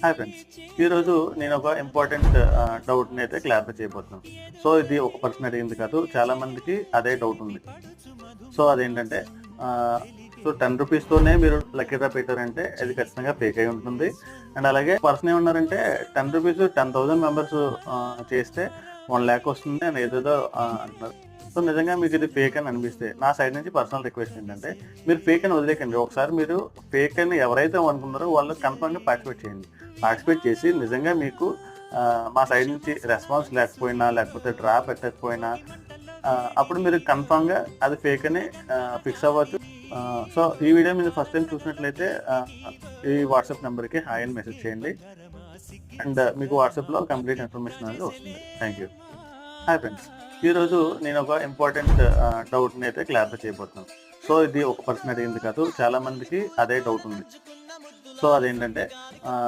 Hi friends ఈరోజు నేను ఒక ఇంపార్టెంట్ డౌట్ని అయితే క్లారిఫై చేయబోతున్నాను. సో ఇది ఒక పర్సన్ అడిగింది కాదు. చాలా మందికి అదే డౌట్ ఉంది. సో అదేంటంటే సో టెన్ రూపీస్తోనే మీరు లక్కీ డ్రా పెట్టారంటే అది ఖచ్చితంగా ఫేక్ అయి ఉంటుంది. అండ్ అలాగే పర్సన్ ఏమన్నారంటే ten rupees ten thousand members చేస్తే వన్ ల్యాక్ వస్తుంది అని ఏదేదో అంటున్నారు సో నిజంగా మీకు ఇది ఫేక్ అని అనిపిస్తే నా సైడ్ నుంచి పర్సనల్ రిక్వెస్ట్ ఏంటంటే మీరు ఫేక్ అని వదిలేకండి. ఒకసారి మీరు ఫేక్ అని ఎవరైతే అనుకున్నారో వాళ్ళు కన్ఫర్మ్గా పార్టిసిపేట్ చేయండి. పార్టిసిపేట్ చేసి నిజంగా మీకు మా సైడ్ నుంచి రెస్పాన్స్ లేకపోయినా లేకపోతే డ్రా పెట్టకపోయినా అప్పుడు మీరు కన్ఫామ్గా అది ఫేక్ అని ఫిక్స్ అవ్వచ్చు. సో ఈ వీడియో మీరు ఫస్ట్ టైం చూసినట్లయితే ఈ వాట్సాప్ నెంబర్కి హాయ్ అని మెసేజ్ చేయండి. అండ్ మీకు వాట్సాప్లో కంప్లీట్ ఇన్ఫర్మేషన్ అనేది వస్తుంది. Thank you hi friends. ఈరోజు నేను ఒక ఇంపార్టెంట్ డౌట్ని అయితే క్లారిఫై చేయబోతున్నాను. సో ఇది ఒక పర్సన్ అడిగింది కాదు చాలా మందికి అదే డౌట్ ఉంది. సో అదేంటంటే